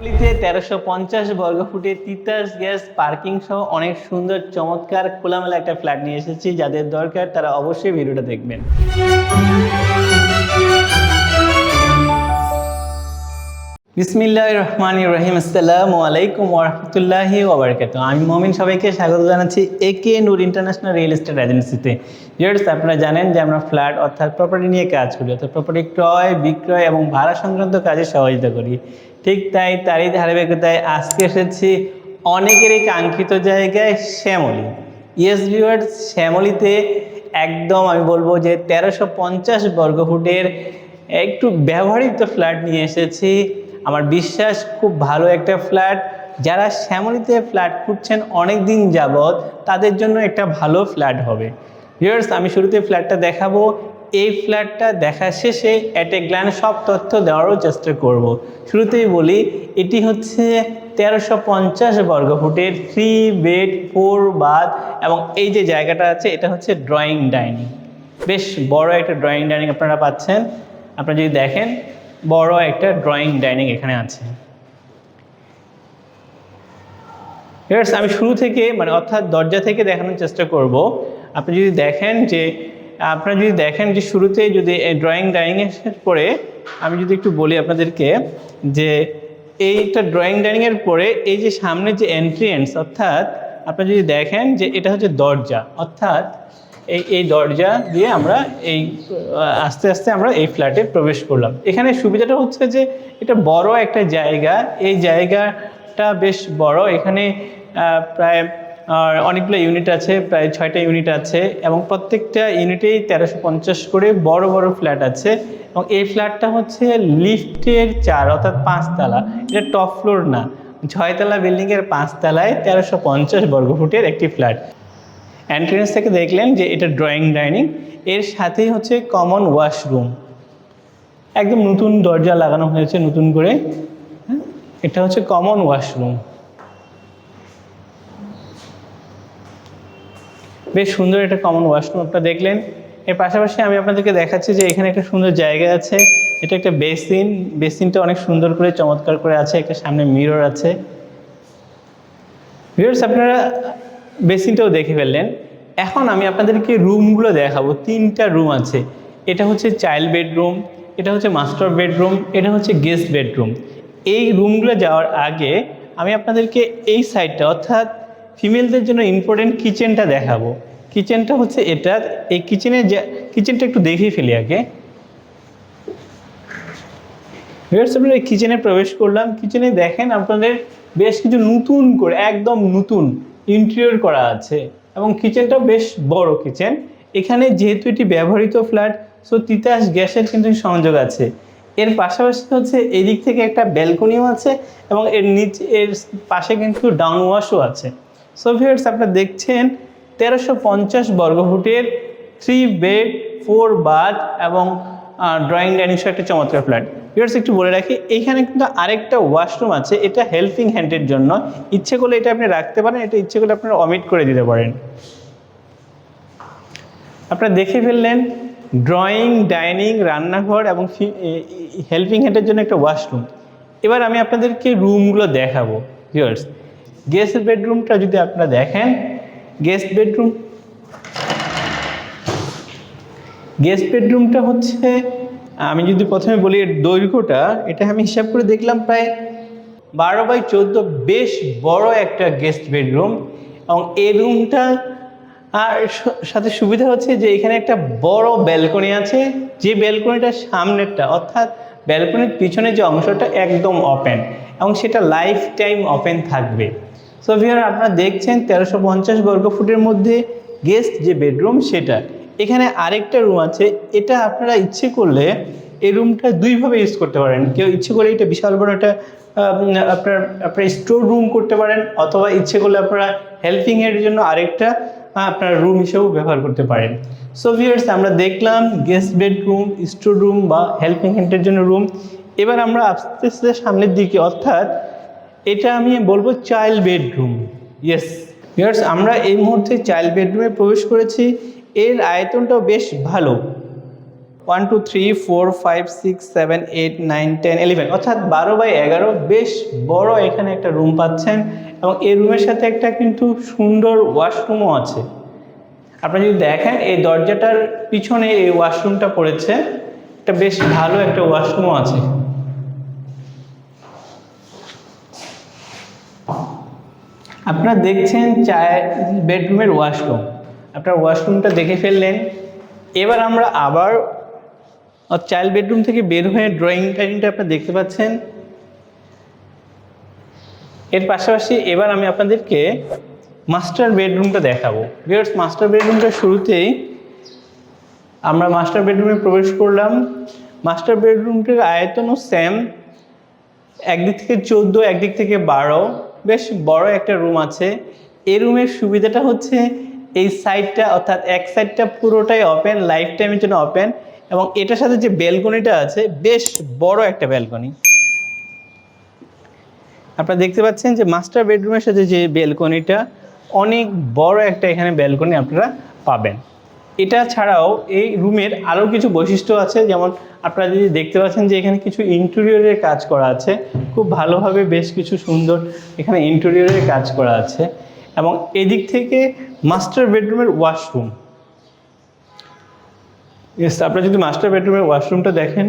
গলিতে তেরোশো পঞ্চাশ বর্গ ফুটে তিতাস গ্যাস পার্কিং সহ অনেক সুন্দর, চমৎকার, খোলামেলা একটা ফ্ল্যাট নিয়ে এসেছি। যাদের দরকার তারা অবশ্যই ভিডিওটা দেখবেন। বিসমিল্লাহ রহমান রহিম। আসসালামু আলাইকুম ওরহমতুল্লাহি ওবরকাত আমি মমিন, সবাইকে স্বাগত জানাচ্ছি A K Noor international real estate এজেন্সিতে। ইয়ার্স আপনারা জানেন যে আমরা ফ্ল্যাট অর্থাৎ প্রপার্টি নিয়ে কাজ করি, অর্থাৎ প্রপার্টি ক্রয়, বিক্রয় এবং ভাড়া সংক্রান্ত কাজে সহযোগিতা করি। ঠিক তাই তারই ধারাবাহিকতায় আজকে এসেছি অনেকেরই কাঙ্ক্ষিত জায়গায় শ্যামলি। ইয়েস ভিউয়ার্স শ্যামলীতে একদম আমি বলব যে তেরোশো পঞ্চাশ বর্গফুটের একটু ব্যবহৃত ফ্ল্যাট নিয়ে এসেছি। আমার বিশ্বাস খুব ভালো একটা ফ্ল্যাট যারা শ্যামলিতে ফ্ল্যাট খুঁজছেন অনেক দিন যাবৎ তাদের জন্য একটা ভালো ফ্ল্যাট হবে। ভিউয়ার্স আমি শুরুতে ফ্ল্যাটটা দেখাবো। এই ফ্ল্যাটটা দেখা শেষে অ্যাট এ গ্ল্যান্ড সব তথ্য দেওয়ারও চেষ্টা করব। শুরুতেই বলি, এটি হচ্ছে তেরোশো পঞ্চাশ বর্গফুটের থ্রি বেড ফোর বাথ এবং এই যে জায়গাটা আছে, এটা হচ্ছে ড্রয়িং ডাইনিং বেশ বড় একটা ড্রয়িং ডাইনিং আপনারা পাচ্ছেন। আপনারা যদি দেখেন, বড় একটা ড্রয়িং ডাইনিং এখানে আছে। আমি শুরু থেকে মানে অর্থাৎ দরজা থেকে দেখানোর চেষ্টা করব। আপনি যদি দেখেন যে আপনারা যদি দেখেন যে শুরুতে যদি ড্রয়িং ডাইনিংয়ের পরে আমি যদি একটু বলি আপনাদেরকে যে এইটা ড্রয়িং ডাইনিংয়ের পরে এই যে সামনে যে এন্ট্রিয়েন্স অর্থাৎ আপনারা যদি দেখেন যে এটা হচ্ছে দরজা, অর্থাৎ এই এই দরজা দিয়ে আমরা এই আস্তে আস্তে আমরা এই ফ্ল্যাটে প্রবেশ করলাম। এখানে সুবিধাটা হচ্ছে যে এটা বড় একটা জায়গা, এই জায়গাটা বেশ বড়। এখানে প্রায় অনেকগুলো ইউনিট আছে প্রায় ছয়টা ইউনিট আছে এবং প্রত্যেকটা ইউনিটেই তেরোশো পঞ্চাশ করে বড় বড় ফ্ল্যাট আছে এবং এই ফ্ল্যাটটা হচ্ছে লিফটের চার অর্থাৎ পাঁচতলা। এটা টপ ফ্লোর না। ছয়তলা বিল্ডিংয়ের পাঁচতলায় তেরোশো পঞ্চাশ বর্গফুটের একটি ফ্ল্যাট এন্ট্রেন্স থেকে দেখলেন যে এটা ড্রয়িং ডাইনিং এর সাথেই হচ্ছে কমন ওয়াশরুম একদম নতুন দরজা লাগানো হয়েছে নতুন করে। হ্যাঁ, এটা হচ্ছে কমন ওয়াশরুম বেশ সুন্দর একটা কমন ওয়াশরুম আপনারা দেখলেন। এর পাশাপাশি আমি আপনাদেরকে দেখাচ্ছি যে এখানে একটা সুন্দর জায়গা আছে। এটা একটা বেসিন বেসিনটা অনেক সুন্দর করে, চমৎকার করে আছে। একটা সামনে মিরর আছে। ভিউয়ার্স আপনারা বেসিনটাও দেখে ফেললেন। এখন আমি আপনাদেরকে রুমগুলো দেখাবো। তিনটা রুম আছে। এটা হচ্ছে চাইল্ড বেডরুম এটা হচ্ছে মাস্টার বেডরুম এটা হচ্ছে গেস্ট বেডরুম এই রুমগুলো যাওয়ার আগে আমি আপনাদেরকে এই সাইডটা অর্থাৎ ফিমেলদের জন্য ইম্পর্টেন্ট কিচেনটা দেখাবো। কিচেনটা হচ্ছে এটা। এই কিচেনের কিচেনটা একটু দেখিয়ে ফেলি আগে। এই কিচেনে প্রবেশ করলাম। কিচেনে দেখেন আপনাদের বেশ কিছু নতুন করে, একদম নতুন ইন্টেরিয়র করা আছে। এবং কিচেনটা বেশ বড় কিচেন এখানে যেহেতু এটি ব্যবহৃত ফ্ল্যাট সো তিতাস গ্যাসের কিন্তু সংযোগ আছে। এর পাশাপাশি হচ্ছে এদিক থেকে একটা ব্যালকনিও আছে এবং এর নিচে এর পাশে কিন্তু ডাউন ওয়াশও আছে। সো ভিউয়ার্স আপনারা দেখছেন তেরোশো পঞ্চাশ বর্গফুটের থ্রি বেড ফোর বাথ এবং ড্রয়িং ডাইনিং একটা চমৎকার ফ্ল্যাট ভিউয়ার্স একটু বলে রাখি, এইখানে কিন্তু আরেকটা ওয়াশরুম আছে, এটা হেল্পিং হ্যান্ডের জন্য। ইচ্ছে করলে এটা আপনি রাখতে পারেন, এটা ইচ্ছে করলে আপনারা অমিট করে দিতে পারেন। আপনারা দেখে ফেললেন ড্রয়িং ডাইনিং রান্নাঘর এবং হেল্পিং হ্যান্ডের জন্য একটা ওয়াশরুম এবার আমি আপনাদেরকে রুমগুলো দেখাবো ভিউয়ার্স গেস্ট বেডরুমটা যদি আপনারা দেখেন, গেস্ট বেডরুম, গেস্ট বেডরুমটা হচ্ছে, আমি যদি প্রথমে বলি এর দৈর্ঘ্যটা, এটা আমি হিসাব করে দেখলাম প্রায় বারো বাই চোদ্দ বেশ বড় একটা গেস্ট বেডরুম এবং এই রুমটা আর সাথে সুবিধা হচ্ছে যে এখানে একটা বড় ব্যালকনি আছে, যে ব্যালকনিটার সামনেরটা, অর্থাৎ ব্যালকনির পিছনে যে অংশটা একদম ওপেন এবং সেটা লাইফ টাইম ওপেন থাকবে। সো ভিয়ার আপনারা দেখছেন তেরোশো পঞ্চাশ বর্গ ফুটের মধ্যে গেস্ট যে বেডরুম সেটা। এখানে আরেকটা রুম আছে। এটা আপনারা ইচ্ছে করলে এই রুমটা দুইভাবে ইউজ করতে পারেন। কেউ ইচ্ছে করে এটা বিশাল বড় একটা আপনার আপনার স্টোর রুম করতে পারেন, অথবা ইচ্ছে করলে আপনারা হেল্পিং এর জন্য আরেকটা আপনার রুম হিসেবেও ব্যবহার করতে পারেন। সো ভিউয়ার্স আমরা দেখলাম গেস্ট বেডরুম স্টোর রুম বা হেল্পিং হ্যান্ডের জন্য রুম এবার আমরা আস্তে আস্তে সামনের দিকে, অর্থাৎ এটা আমি বলব চাইল্ড বেডরুম ইয়েস ইয়ার্স আমরা এই মুহূর্তে চাইল্ড বেডরুমে প্রবেশ করেছি। এর আয়তনটাও বেশ ভালো। One two three four five six seven eight nine ten eleven অর্থাৎ বারো বাই এগারো বেশ বড় এখানে একটা রুম পাচ্ছেন এবং এই রুমের সাথে একটা কিন্তু সুন্দর ওয়াশরুমও আছে। আপনি যদি দেখেন, এই দরজাটার পিছনে এই ওয়াশরুমটা পড়েছে। এটা বেশ ভালো একটা ওয়াশরুমও আছে। আপনারা দেখছেন চায় বেডরুমের ওয়াশরুম। আপনার ওয়াশরুমটা দেখে ফেললেন। এবার আমরা আবার চাইল্ড বেডরুম থেকে বের হয়ে ড্রয়িং টাইনিংটা আপনারা দেখতে পাচ্ছেন। এর পাশাপাশি এবার আমি আপনাদেরকে মাস্টার বেডরুমটা দেখাবো। বিয়ার্স মাস্টার বেডরুমটা শুরুতেই আমরা মাস্টার বেডরুমে প্রবেশ করলাম। মাস্টার বেডরুমটির আয়তনও সেম একদিক থেকে চোদ্দ, একদিক থেকে বারো। বেশ বড় একটা রুম আছে। এই রুমের সুবিধাটা হচ্ছে এই সাইডটা অর্থাৎ এক সাইডটা পুরোটাই ওপেন লাইফ টাইমের জন্য ওপেন এবং এটার সাথে যে ব্যালকনিটা আছে, বেশ বড় একটা ব্যালকনি আপনারা দেখতে পাচ্ছেন যে মাস্টার বেডরুমের সাথে যে ব্যালকনিটা অনেক বড় একটা এখানে ব্যালকনি আপনারা পাবেন। এটা ছাড়াও এই রুমের আরও কিছু বৈশিষ্ট্য আছে, যেমন আপনারা যদি দেখতে পাচ্ছেন যে এখানে কিছু ইন্টেরিয়রের কাজ করা আছে, খুব ভালোভাবে বেশ কিছু সুন্দর এখানে ইন্টেরিয়রের কাজ করা আছে এবং এদিক থেকে মাস্টার বেডরুমের ওয়াশরুম আপনারা যদি মাস্টার বেডরুমের ওয়াশরুমটা দেখেন।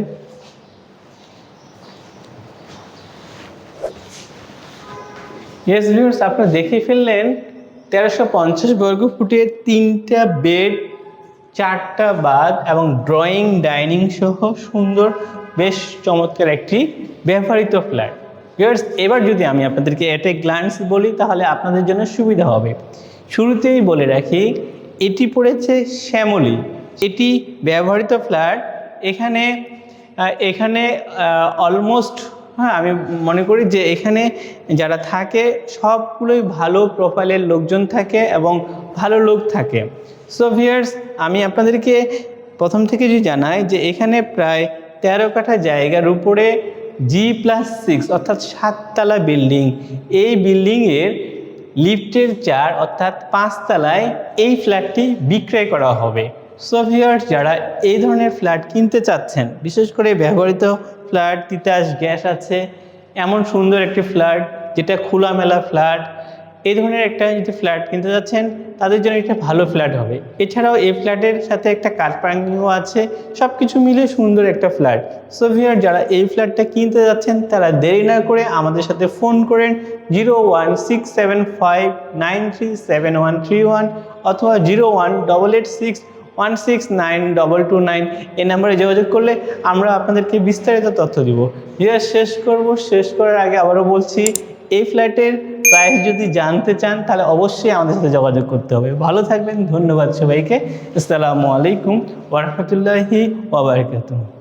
ইয়েস ভিউর্স আপনারা দেখে ফেললেন তেরোশো পঞ্চাশ বর্গ ফুটে তিনটা বেড চারটা বাদ এবং ড্রয়িং ডাইনিং সহ সুন্দর, বেশ চমৎকার একটি ব্যবহৃত ফ্ল্যাট ভিউয়ার্স এবার যদি আমি আপনাদেরকে এটে গ্ল্যান্স বলি, তাহলে আপনাদের জন্য সুবিধা হবে। শুরুতেই বলে রাখি, এটি পড়েছে শ্যামলী। এটি ব্যবহৃত ফ্ল্যাট এখানে এখানে অলমোস্ট হ্যাঁ আমি মনে করি যে এখানে যারা থাকে, সবগুলোই ভালো প্রোফাইলের লোকজন থাকে এবং ভালো লোক থাকে। সো ভিয়ার্স আমি আপনাদেরকে প্রথম থেকে যদি জানাই যে এখানে প্রায় তেরো কাঠা জায়গার উপরে জি প্লাস সিক্স অর্থাৎ সাততলা বিল্ডিং এই বিল্ডিংয়ের লিফটের চার, অর্থাৎ পাঁচতলায় এই ফ্ল্যাটটি বিক্রয় করা হবে। সোভিয়ার্স যারা এই ধরনের ফ্ল্যাট কিনতে চাচ্ছেন, বিশেষ করে ব্যবহৃত ফ্ল্যাট, তিতাস গ্যাস আছে। এমন সুন্দর একটি ফ্ল্যাট, যেটা খোলামেলা ফ্ল্যাট। এই ধরনের একটা যদি ফ্ল্যাট কিনতে যাচ্ছেন, তাদের জন্য একটা ভালো ফ্ল্যাট হবে। এছাড়াও এই ফ্ল্যাটের সাথে একটা কার পার্কিংও আছে। সব কিছু মিলে সুন্দর একটা ফ্ল্যাট। সো ভিউয়ার যারা এই ফ্ল্যাটটা কিনতে যাচ্ছেন, তারা দেরি না করে আমাদের সাথে ফোন করেন zero one six seven five nine three seven one three one অথবা zero one double eight six one six nine double two nine এই নাম্বারে যোগাযোগ করলে আমরা আপনাদেরকে বিস্তারিত তথ্য দিব। যেটা শেষ করব। শেষ করার আগে আবারও বলছি, এই ফ্ল্যাটের প্রাইস যদি জানতে চান, তাহলে অবশ্যই আমাদের সাথে যোগাযোগ করতে হবে। ভালো থাকবেন, ধন্যবাদ সবাইকে। আসসালামু আলাইকুম ওরহমতুল্লাহি ওবরাকাতুহ